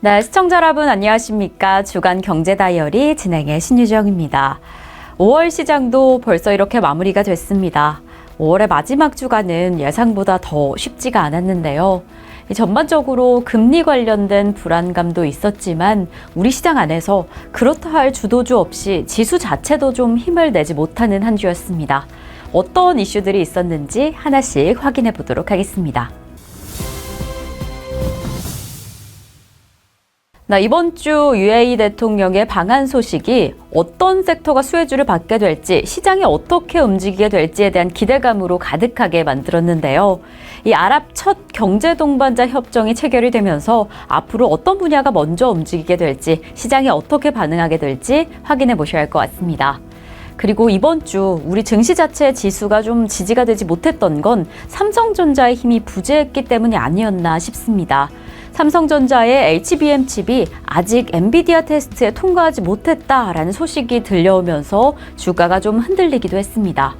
네, 시청자 여러분 안녕하십니까? 주간 경제 다이어리 진행의 신유정입니다. 5월 시장도 벌써 이렇게 마무리가 됐습니다. 5월의 마지막 주간은 예상보다 더 쉽지가 않았는데요. 이 전반적으로 금리 관련된 불안감도 있었지만 우리 시장 안에서 그렇다 할 주도주 없이 지수 자체도 좀 힘을 내지 못하는 한 주였습니다. 어떤 이슈들이 있었는지 하나씩 확인해 보도록 하겠습니다. 나 이번 주 UAE 대통령의 방한 소식이 어떤 섹터가 수혜주를 받게 될지 시장이 어떻게 움직이게 될지에 대한 기대감으로 가득하게 만들었는데요. 이 아랍 첫 경제 동반자 협정이 체결이 되면서 앞으로 어떤 분야가 먼저 움직이게 될지 시장이 어떻게 반응하게 될지 확인해 보셔야 할 것 같습니다. 그리고 이번 주 우리 증시 자체 지수가 좀 지지가 되지 못했던 건 삼성전자의 힘이 부재했기 때문이 아니었나 싶습니다. 삼성전자의 HBM 칩이 아직 엔비디아 테스트에 통과하지 못했다라는 소식이 들려오면서 주가가 좀 흔들리기도 했습니다.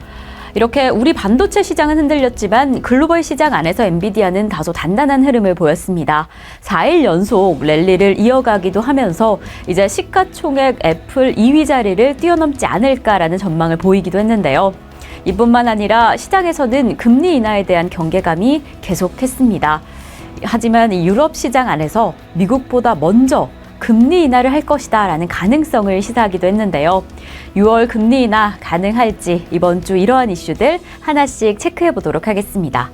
이렇게 우리 반도체 시장은 흔들렸지만 글로벌 시장 안에서 엔비디아는 다소 단단한 흐름을 보였습니다. 4일 연속 랠리를 이어가기도 하면서 이제 시가총액 애플 2위 자리를 뛰어넘지 않을까라는 전망을 보이기도 했는데요. 이뿐만 아니라 시장에서는 금리 인하에 대한 경계감이 계속했습니다. 하지만 이 유럽 시장 안에서 미국보다 먼저 금리 인하를 할 것이다 라는 가능성을 시사하기도 했는데요. 6월 금리 인하 가능할지 이번 주 이러한 이슈들 하나씩 체크해 보도록 하겠습니다.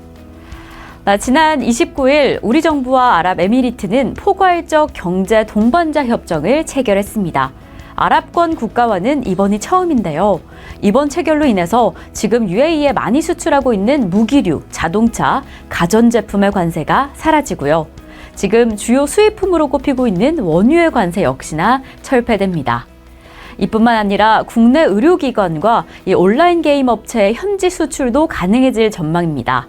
나 지난 29일 우리 정부와 아랍에미리트는 포괄적 경제 동반자 협정을 체결했습니다. 아랍권 국가와는 이번이 처음인데요. 이번 체결로 인해서 지금 UAE에 많이 수출하고 있는 무기류, 자동차, 가전제품의 관세가 사라지고요. 지금 주요 수입품으로 꼽히고 있는 원유의 관세 역시나 철폐됩니다. 이뿐만 아니라 국내 의료기관과 이 온라인 게임 업체의 현지 수출도 가능해질 전망입니다.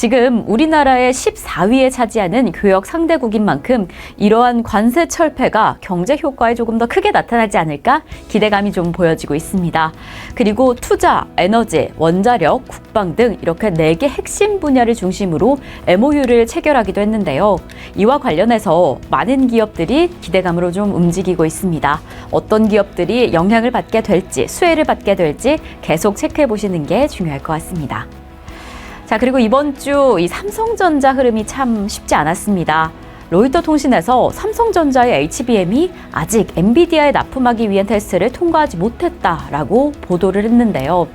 지금 우리나라의 14위에 차지하는 교역 상대국인 만큼 이러한 관세 철폐가 경제 효과에 조금 더 크게 나타나지 않을까 기대감이 좀 보여지고 있습니다. 그리고 투자, 에너지, 원자력, 국방 등 이렇게 네 개 핵심 분야를 중심으로 MOU를 체결하기도 했는데요. 이와 관련해서 많은 기업들이 기대감으로 좀 움직이고 있습니다. 어떤 기업들이 영향을 받게 될지, 수혜를 받게 될지 계속 체크해 보시는 게 중요할 것 같습니다. 자, 그리고 이번 주 이 삼성전자 흐름이 참 쉽지 않았습니다. 로이터 통신에서 삼성전자의 HBM이 아직 엔비디아에 납품하기 위한 테스트를 통과하지 못했다라고 보도를 했는데요.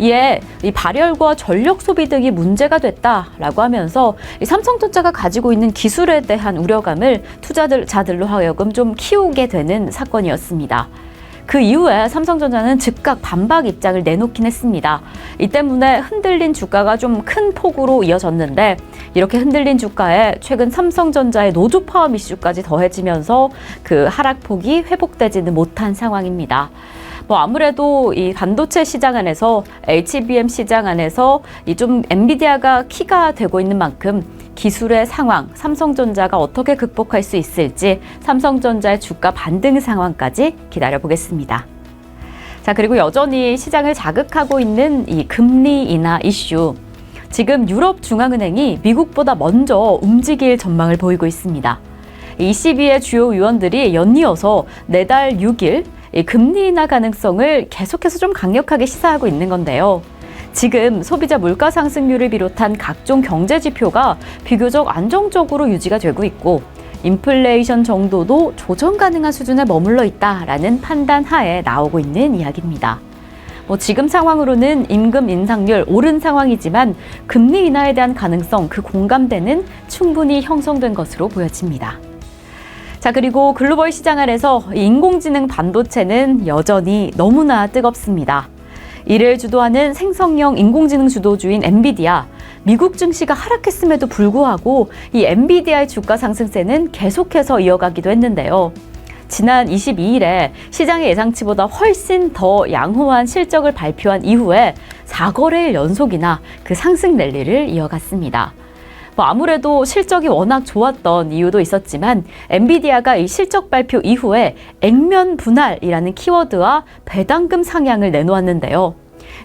이에 이 발열과 전력 소비 등이 문제가 됐다라고 하면서 이 삼성전자가 가지고 있는 기술에 대한 우려감을 투자자들로 하여금 좀 키우게 되는 사건이었습니다. 그 이후에 삼성전자는 즉각 반박 입장을 내놓긴 했습니다. 이 때문에 흔들린 주가가 좀 큰 폭으로 이어졌는데 이렇게 흔들린 주가에 최근 삼성전자의 노조 파업 이슈까지 더해지면서 그 하락폭이 회복되지는 못한 상황입니다. 뭐 아무래도 이 반도체 시장 안에서 HBM 시장 안에서 이 좀 엔비디아가 키가 되고 있는 만큼 기술의 상황, 삼성전자가 어떻게 극복할 수 있을지 삼성전자의 주가 반등 상황까지 기다려 보겠습니다. 자, 그리고 여전히 시장을 자극하고 있는 이 금리 인하 이슈. 지금 유럽 중앙은행이 미국보다 먼저 움직일 전망을 보이고 있습니다. ECB의 주요 위원들이 연이어서 내달 6일 금리 인하 가능성을 계속해서 좀 강력하게 시사하고 있는 건데요. 지금 소비자 물가 상승률을 비롯한 각종 경제 지표가 비교적 안정적으로 유지가 되고 있고 인플레이션 정도도 조정 가능한 수준에 머물러 있다라는 판단 하에 나오고 있는 이야기입니다. 뭐 지금 상황으로는 임금 인상률 오른 상황이지만 금리 인하에 대한 가능성 그 공감대는 충분히 형성된 것으로 보여집니다. 자, 그리고 글로벌 시장 안에서 인공지능 반도체는 여전히 너무나 뜨겁습니다. 이를 주도하는 생성형 인공지능 주도주인 엔비디아. 미국 증시가 하락했음에도 불구하고 이 엔비디아의 주가 상승세는 계속해서 이어가기도 했는데요. 지난 22일에 시장의 예상치보다 훨씬 더 양호한 실적을 발표한 이후에 4거래일 연속이나 그 상승 랠리를 이어갔습니다. 뭐 아무래도 실적이 워낙 좋았던 이유도 있었지만 엔비디아가 이 실적 발표 이후에 액면 분할이라는 키워드와 배당금 상향을 내놓았는데요.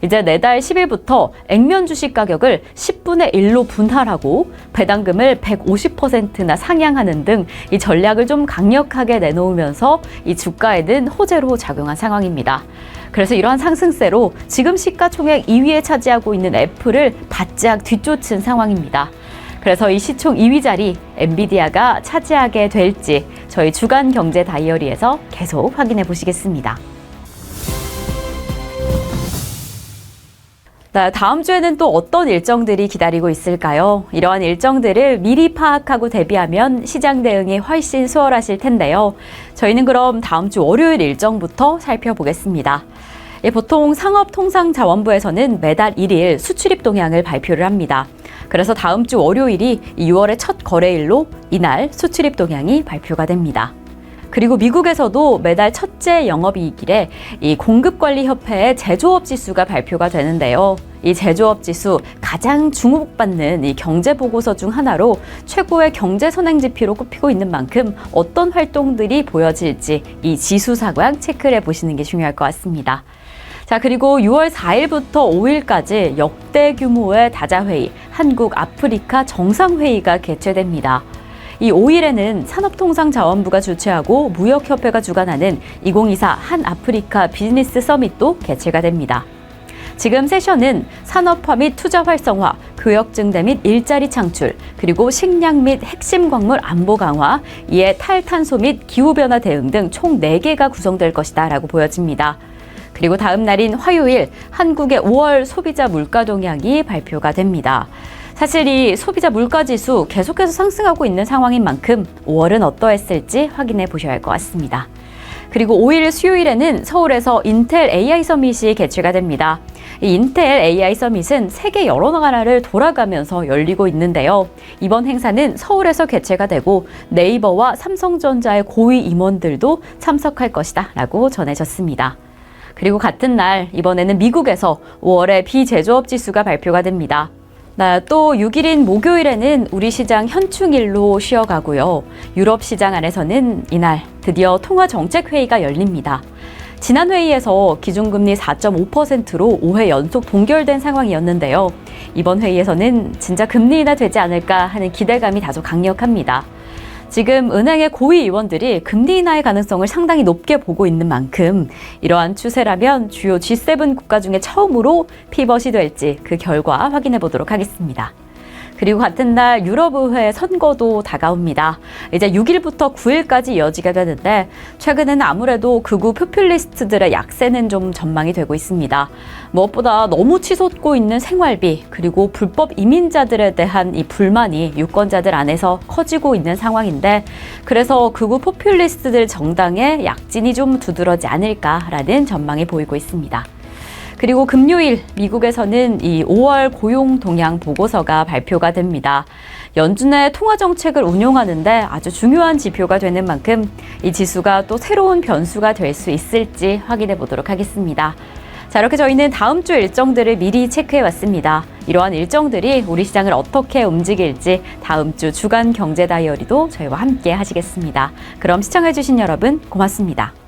이제 내달 10일부터 액면 주식 가격을 10분의 1로 분할하고 배당금을 150%나 상향하는 등 이 전략을 좀 강력하게 내놓으면서 이 주가에는 호재로 작용한 상황입니다. 그래서 이러한 상승세로 지금 시가총액 2위에 차지하고 있는 애플을 바짝 뒤쫓은 상황입니다. 그래서 이 시총 2위 자리 엔비디아가 차지하게 될지 저희 주간 경제 다이어리에서 계속 확인해 보시겠습니다. 네, 다음 주에는 또 어떤 일정들이 기다리고 있을까요? 이러한 일정들을 미리 파악하고 대비하면 시장 대응이 훨씬 수월하실 텐데요. 저희는 그럼 다음 주 월요일 일정부터 살펴보겠습니다. 예, 보통 상업통상자원부에서는 매달 1일 수출입 동향을 발표를 합니다. 그래서 다음 주 월요일이 6월의 첫 거래일로 이날 수출입 동향이 발표가 됩니다. 그리고 미국에서도 매달 첫째 영업이익일에 이 공급관리협회의 제조업 지수가 발표가 되는데요. 이 제조업 지수 가장 주목받는 이 경제 보고서 중 하나로 최고의 경제 선행 지표로 꼽히고 있는 만큼 어떤 활동들이 보여질지 이 지수 사관 체크를 해 보시는 게 중요할 것 같습니다. 자, 그리고 6월 4일부터 5일까지 역대 규모의 다자회의, 한국 아프리카 정상회의가 개최됩니다. 이 5일에는 산업통상자원부가 주최하고 무역협회가 주관하는 2024 한아프리카 비즈니스 서밋도 개최가 됩니다. 지금 세션은 산업화 및 투자 활성화, 교역 증대 및 일자리 창출, 그리고 식량 및 핵심 광물 안보 강화, 이에 탈탄소 및 기후변화 대응 등총 4개가 구성될 것이다 라고 보여집니다. 그리고 다음 날인 화요일 한국의 5월 소비자 물가 동향이 발표가 됩니다. 사실 이 소비자 물가 지수 계속해서 상승하고 있는 상황인 만큼 5월은 어떠했을지 확인해 보셔야 할 것 같습니다. 그리고 5일 수요일에는 서울에서 인텔 AI 서밋이 개최가 됩니다. 이 인텔 AI 서밋은 세계 여러 나라를 돌아가면서 열리고 있는데요. 이번 행사는 서울에서 개최가 되고 네이버와 삼성전자의 고위 임원들도 참석할 것이다 라고 전해졌습니다. 그리고 같은 날 이번에는 미국에서 5월의 비제조업 지수가 발표가 됩니다. 나또 6일인 목요일에는 우리 시장 현충일로 쉬어가고요. 유럽 시장 안에서는 이날 드디어 통화 정책 회의가 열립니다. 지난 회의에서 기준금리 4.5%로 5회 연속 동결된 상황이었는데요. 이번 회의에서는 진짜 금리 인하 되지 않을까 하는 기대감이 다소 강력합니다. 지금 은행의 고위 의원들이 금리 인하의 가능성을 상당히 높게 보고 있는 만큼 이러한 추세라면 주요 G7 국가 중에 처음으로 피벗이 될지 그 결과 확인해 보도록 하겠습니다. 그리고 같은 날 유럽의회 선거도 다가옵니다. 이제 6일부터 9일까지 이어지게 되는데 최근에는 아무래도 극우 포퓰리스트들의 약세는 좀 전망이 되고 있습니다. 무엇보다 너무 치솟고 있는 생활비 그리고 불법 이민자들에 대한 이 불만이 유권자들 안에서 커지고 있는 상황인데 그래서 극우 포퓰리스트들 정당의 약진이 좀 두드러지 않을까라는 전망이 보이고 있습니다. 그리고 금요일 미국에서는 이 5월 고용 동향 보고서가 발표가 됩니다. 연준의 통화 정책을 운용하는데 아주 중요한 지표가 되는 만큼 이 지수가 또 새로운 변수가 될 수 있을지 확인해 보도록 하겠습니다. 자, 이렇게 저희는 다음 주 일정들을 미리 체크해 왔습니다. 이러한 일정들이 우리 시장을 어떻게 움직일지 다음 주 주간 경제 다이어리도 저희와 함께 하시겠습니다. 그럼 시청해 주신 여러분 고맙습니다.